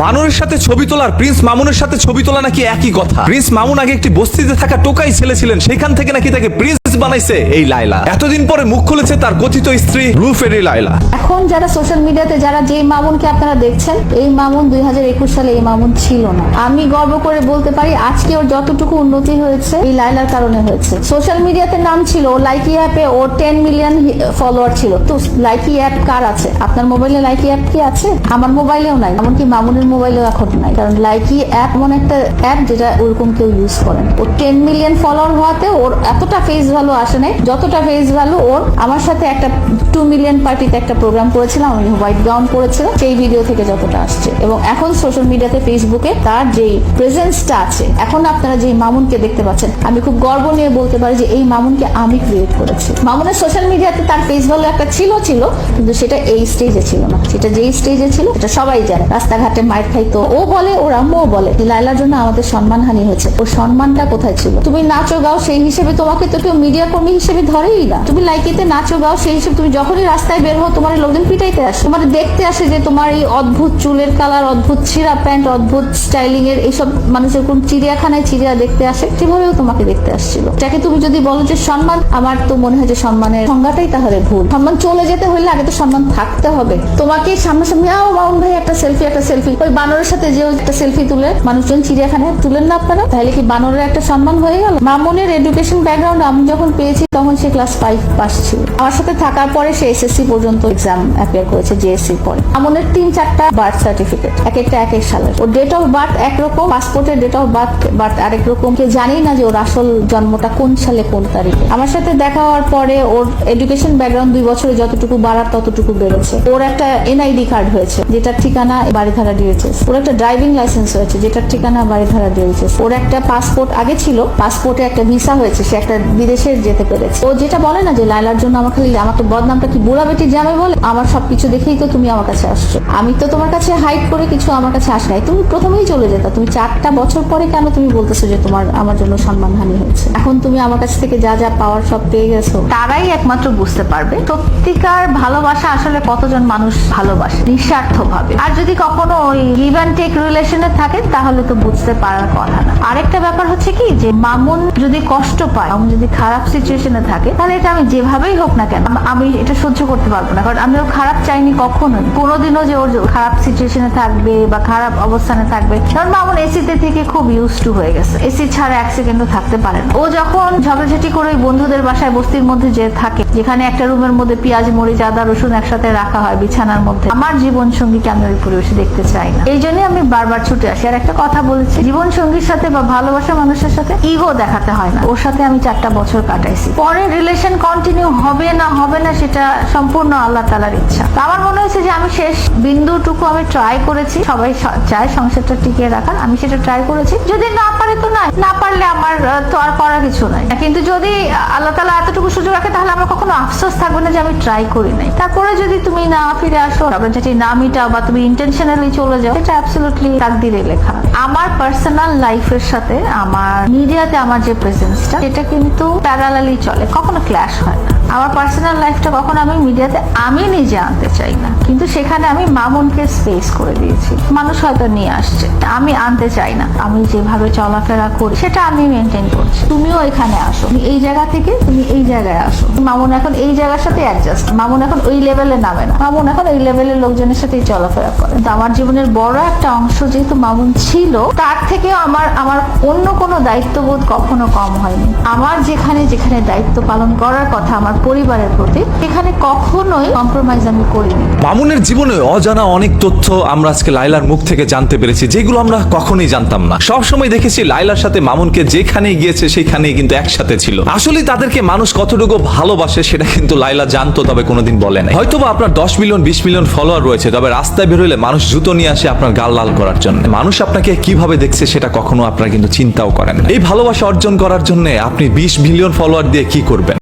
বানরের সাথে ছবি তোলার, প্রিন্স মামুনের সাথে ছবি তোলা নাকি একই কথা? প্রিন্স মামুন আগে একটি বস্তিতে থাকা টোকাই ছেলে ছিলেন, সেখান থেকে নাকি তাকে প্রিন্স বানাইছে এই লাইলা এতদিন পরে মুখ খুলেছে তার কথিত স্ত্রী ব্লু ফেরি লাইলা এখন যারা সোশ্যাল মিডিয়াতে যারা যে মামুনকে আপনারা দেখছেন, এই মামুন দুই সালে এই মামুন ছিল না। আমি গর্ব করে বলতে পারি, আজকে ওর যতটুকু উন্নতি হয়েছে, এই লাইলার কারণে হয়েছে। সোশ্যাল মিডিয়াতে নাম ছিল ও লাইকি অ্যাপে ওর টেন মিলিয়ন ফলোয়ার ছিল। তো লাইকি অ্যাপ কার আছে? আপনার মোবাইলে লাইকি অ্যাপ কি আছে? আমার মোবাইলেও নাই, এমনকি মামুনের মোবাইলেও এখন নাই। কারণ লাইকি অ্যাপ এমন একটা অ্যাপ যেটা ওরকম কেউ ইউজ করেন ওর টেন মিলিয়ন ফলোয়ার হওয়াতে ওর এতটা ফেস ভ্যালু আসে নাই। যতটা ফেস ভ্যালু ওর, আমার সাথে একটা টু মিলিয়ন পার্টিতে একটা প্রোগ্রাম করেছিলাম, আমি হোয়াইট গাউন পরেছিলাম, সেই ভিডিও থেকে যতটা আসছে। এবং এখন সোশ্যাল মিডিয়াতে ফেসবুকে তার যেই প্রেজেন্সটা আছে, এখন আপনারা যে মামুনকে দেখতে পাচ্ছেন, আমি খুব গর্ব নিয়ে বলতে পারি যে এই মামুনকে আমি ক্রিয়েট করেছি। মামুনের সোশ্যাল মিডিয়াতে তার ফেস ভ্যালু একটা ছিল ছিল, কিন্তু সেটা এই স্টেজে ছিল না। সেটা যেই স্টেজে ছিল এটা সবাই জানে। রাস্তাঘাটে মায়ের খাইতো, ও বলে, ওর আম্মুও বলে লাইলার জন্য আমাদের সম্মানহানি হয়েছে। ওর সম্মানটা কোথায় ছিল? তুমি নাচো, গাও, সেই হিসেবে তোমাকে তো কেউ মিডিয়া কর্মী হিসেবে ধরেই না। তুমি লাইকিতে নাচো, গাও, সেই হিসেবে তুমি যখনই রাস্তায় বের হও, তোমার লোকজন পিটাইতে আসে। তোমার দেখতে আসে যে তোমার এই অদ্ভুত চুলের কালার অদ্ভুত ছিঁড়া প্যান্ট, অদ্ভুত স্টাইলিং এর এইসব মানুষের কোন চিড়িয়াখানায় চিড়িয়া দেখতে আসে, সেভাবেও তোমাকে দেখতে আসছিল। যাকে তুমি যদি বলো যে সম্মান, আমার তো মনে হয় যে সম্মানের সংজ্ঞাটাই তাহলে ভুল। সম্মান চলে যেতে হলে আগে তো সম্মান থাকতে হবে। তোমাকে সামনাসামনি, আও মাউন ভাই, একটা সেলফি একটা সেলফি ওই বানরের সাথে যে একটা সেলফি তুলে, মানুষজন চিড়িয়াখানায় তুলেন না আপনারা? তাহলে কি বানরের একটা সম্মান হয়ে গেল? মামুনের এডুকেশন ব্যাকগ্রাউন্ড আমি যখন পেয়েছি তখন সে ক্লাস ফাইভ পাস ছিল। আমার সাথে থাকার পরে সে এসএসসি পর্যন্ত এক্সাম অ্যাপিয়ার করেছে জিএসসি পরে। মামুনের তিন চারটা বার্থ সার্টিফিকেট এক একটা এক এক সালের। ওর ডেট অফ বার্থ একরকম পাসপোর্টের ডেট অফ বার্থ বার্থ আরেক রকম। কে জানি না যে ওর আসল জন্মটা কোন সালে, কোন তারিখে। আমার সাথে দেখা হওয়ার পরে ওর এডুকেশন ব্যাকগ্রাউন্ড দুই বছরে যতটুকু বাড়ার ততটুকু বেড়েছে। ওর একটা এনআইডি কার্ড হয়েছে, যেটার ঠিকানা বাড়িধারা ডিএচএস ওর একটা ড্রাইভিং লাইসেন্স হয়েছে, যেটার ঠিকানা বাড়িধারা ডিএচএস ওর একটা পাসপোর্ট আগে ছিল পাসপোর্টে একটা ভিসা হয়েছে, সে একটা বিদেশে যেতে পেরেছে। ও যেটা বলে না যে লাইলার জন্য আমার খালি আমাকে বদনামটা কি বুড়া বেটি জামে বলে, আমার সবকিছু দেখেই তো তুমি আমার কাছে আসছো। আমি তো তোমার কাছে হাইট করে কিছু আমার কাছে আস নাই। তুমি প্রথমেই চলে যেতা। তুমি চারটা বছর পরে কেন তুমি বলতেছো যে তোমার আমার জন্য সম্মানহানি হয়েছে? এখন তুমি আমার কাছ থেকে যা যা পাওয়ার সব পেয়ে গেছো। তারাই একমাত্র বুঝতে পারবে সত্যিকার ভালোবাসা আসলে কতজন মানুষ ভালোবাসে নিঃস্বার্থ ভাবে আর যদি কখনো ওই গিভ অ্যান্ড টেক রিলেশনে থাকেন তাহলে তো বুঝতে পারার কথা না। আরেকটা ব্যাপার হচ্ছে কি যে মামুন যদি কষ্ট পায়, মামুন যদি খারাপ সিচুয়েশনে থাকে, তাহলে এটা আমি যেভাবেই হোক না কেন, আমি এটা সহ্য করতে পারব না। কারণ আমি ওর খারাপ চাইনি কখনো কোনোদিনও যে ওর খারাপ সিচুয়েশনে থাকবে বা খারাপ অবস্থানে থাকবে, কারণ মামুন এসিতে থেকে খুব ইউজ টু হয়ে গেছে। এসি ছাড়া এক সেকেন্ডও থাকতে পারে ও যখন ঝগড়াঝাটি করে ওই বন্ধুদের বাসায় বস্তির মধ্যে যে থাকে, যেখানে একটা রুমের মধ্যে পেঁয়াজ, মরিচ, আদা, রসুন একসাথে রাখা হয় বিছানার মধ্যে, আমার জীবন সঙ্গীকে আমি ওই পরিবেশে দেখতে চাই না। এই জন্যই আমি বারবার ছুটে আসি। আর একটা কথা বলেছি জীবন সঙ্গীর সাথে বা ভালোবাসা মানুষের সাথে ইগো দেখাতে হয় না। ওর সাথে আমি চারটা বছর কাটাইছি। পরে রিলেশন কন্টিনিউ হবে না হবে না, সেটা সম্পূর্ণ আল্লাহ তালার ইচ্ছা। আমার মনে হয়েছে যে আমি শেষ বিন্দুটুকু আমি ট্রাই করেছি। সবাই চায় সংসারটা টিকিয়ে রাখার, আমি সেটা ট্রাই করেছি। যদি না পারে তো নাই। না পারলে আমার তো আর করার কিছু নাই। কিন্তু যদি আল্লাহ তালা এতটুকু সুযোগ রাখে, তাহলে আমার কখনো আফসোস থাকবে না যে আমি ট্রাই করি নাই। তারপরে যদি তুমি না ফিরে আসো যেটি না মিটাও বা তুমি ইন্টেনশনালি চলে যাও, এটা অ্যাবসলিউটলি তাকদিরে লেখা। আমার পার্সোনাল লাইফের সাথে, আমার মিডিয়াতে আমার যে প্রেজেন্সটা এটা কিন্তু প্যারালালি চলে, কখনো ক্ল্যাশ হয় না। আমার পার্সোনাল লাইফটা কখনো আমি মিডিয়াতে আমি নিজে আনতে চাই না। কিন্তু সেখানে আমি মামুনকে স্পেস করে দিয়েছি। মানুষ হয়তো নিয়ে আসছে আমি আনতে চাই না। আমি যেভাবে চলাফেরা করি, সেটা আমি মেনটেন করছি। তুমিও এখানে আসো। তুমি এই জায়গা থেকে, তুমি এই জায়গায় আসো। মামুন এখন এই জায়গার সাথে অ্যাডজাস্ট মামুন এখন ওই লেভেলে নামে না। মামুন এখন ওই লেভেলের লোকজনের সাথেই চলাফেরা করে। তো আমার জীবনের বড় একটা অংশ যেহেতু মামুন ছিল, তার থেকেও আমার আমার অন্য কোনো দায়িত্ববোধ কখনো কম হয়নি। আমার যেখানে যেখানে দায়িত্ব পালন করার কথা আমার পরিবারের প্রতি, সেখানে কখনোই কম্প্রোমাইজ আমি করিনি। মামুনের জীবনে অজানা অনেক তথ্য আমরা আজকে লাইলার মুখ থেকে জানতে পেরেছি, যেগুলো আমরা কখনোই জানতাম না। সব সময় দেখেছি লাইলার সাথে মামুনকে যেখানেই গিয়েছে সেখানেই কিন্তু একসাথে ছিল। আসলে তাদেরকে মানুষ কতটুকু ভালোবাসে সেটা কিন্তু লাইলা জানতো, তবে কোনোদিন বলে নাই। হয়তোবা আপনার দশ মিলিয়ন, বিশ মিলিয়ন ফলোয়ার রয়েছে, তবে রাস্তায় বেরোলে মানুষ জুতো নিয়ে আসে আপনার গাল লাল করার জন্য। মানুষ আপনাকে কীভাবে দেখছে সেটা কখনো আপনারা কিন্তু চিন্তাও করেন এই ভালোবাসা অর্জন করার জন্য আপনি বিশ মিলিয়ন ফলোয়ার দিয়ে কি করবেন?